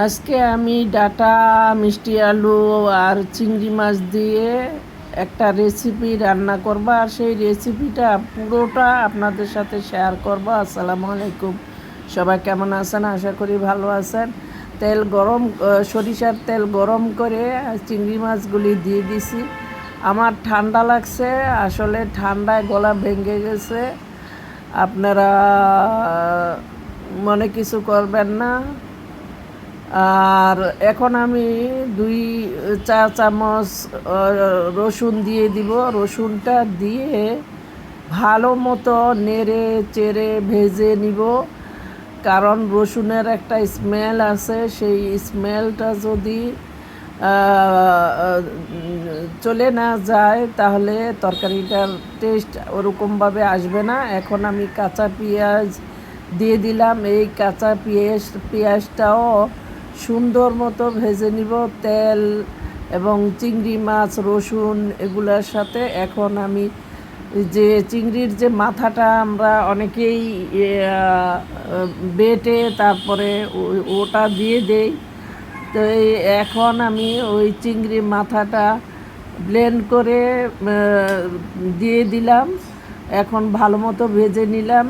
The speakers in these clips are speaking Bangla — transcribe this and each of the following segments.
আজকে আমি ডাটা, মিষ্টি আলু আর চিংড়ি মাছ দিয়ে একটা রেসিপি রান্না করব আর সেই রেসিপিটা পুরোটা আপনাদের সাথে শেয়ার করব। আসসালামু আলাইকুম। সবাই কেমন আছেন? আশা করি ভালো আছেন। তেল গরম সরিষার তেল গরম করে চিংড়ি মাছগুলি দিয়ে দিছি। আমার ঠান্ডা লাগছে, আসলে ঠান্ডায় গলা ভেঙে গেছে। আপনারা মনে কিছু করবেন না। আর এখন আমি দুই, চা চামচ রসুন দিয়ে দিব। রসুনটা দিয়ে ভালো মতো নেড়ে চেড়ে ভেজে নিব। কারণ রসুনের একটা স্মেল আছে, সেই স্মেলটা যদি চলে না যায়, তাহলে তরকারিটার টেস্ট ওরকমভাবে আসবে না। এখন আমি কাঁচা পেঁয়াজ দিয়ে দিলাম। এই কাঁচা পেঁয়াজ, পেঁয়াজটাও সুন্দর মতো ভেজে নিব, তেল এবং চিংড়ি, মাছ, রসুন এগুলোর সাথে। এখন আমি যে চিংড়ির যে মাথাটা আমরা অনেকেই বেটে তারপরে ওটা দিয়ে দেই। তো এখন আমি ওই চিংড়ি মাথাটা ব্লেন্ড করে দিয়ে দিলাম। এখন ভালো মতো ভেজে নিলাম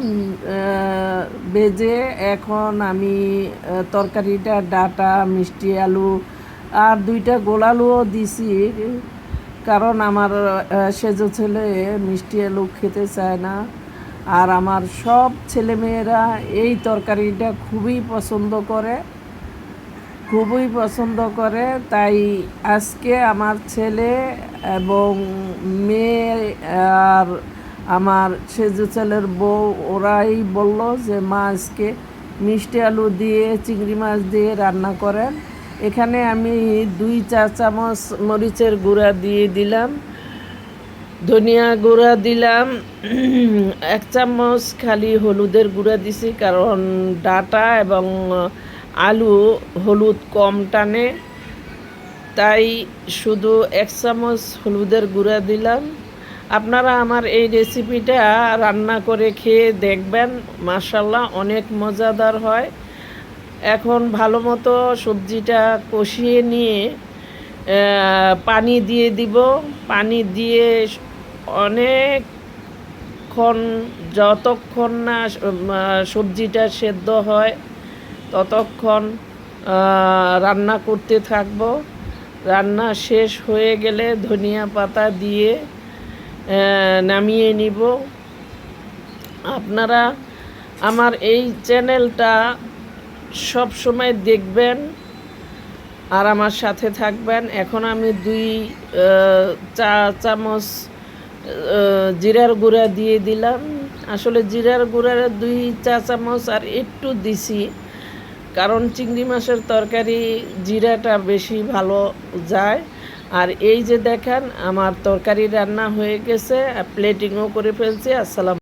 ভেজে এখন আমি তরকারিটা, ডাটা, মিষ্টি আলু আর দুইটা গোলালুও দিছি। কারণ আমার সেজো ছেলে মিষ্টি আলু খেতে চায় না। আর আমার সব ছেলেমেয়েরা এই তরকারিটা খুবই পছন্দ করে, খুবই পছন্দ করে। তাই আজকে আমার ছেলে এবং মেয়ে আর আমার সেজু ছেলের বউ ওরাই বলল যে, মা, আজকে মিষ্টি আলু দিয়ে, চিংড়ি মাছ দিয়ে রান্না করেন। এখানে আমি দুই চা চামচ মরিচের গুঁড়া দিয়ে দিলাম, ধনিয়া গুঁড়া দিলাম, এক চামচ খালি হলুদের গুঁড়া দিছি, কারণ ডাটা এবং আলু হলুদ কম টানে। তাই শুধু এক চামচ হলুদের গুঁড়া দিলাম। আপনারা আমার এই রেসিপিটা রান্না করে খেয়ে দেখবেন। মাসাল্লাহ অনেক মজাদার হয়। এখন ভালো মতো সবজিটা কষিয়ে নিয়ে পানি দিয়ে দিব। পানি দিয়ে অনেকক্ষণ, যতক্ষণ না সবজিটা সেদ্ধ হয়, ততক্ষণ রান্না করতে থাকব। রান্না শেষ হয়ে গেলে ধনিয়া পাতা দিয়ে নামিয়ে নিব। আপনারা আমার এই চ্যানেলটা সব সময় দেখবেন আর আমার সাথে থাকবেন। এখন আমি দুই চা, চামচ জিরার গুঁড়া দিয়ে দিলাম। আসলে জিরার গুঁড়ার দুই চা, চামচ আর একটু দিছি, কারণ চিংড়ি মাছের তরকারি জিরাটা বেশি ভালো যায়। আর এই যে দেখেন আমার তরকারি রান্না হয়ে গেছে প্লেটিংও করে ফেলছি আসসালাম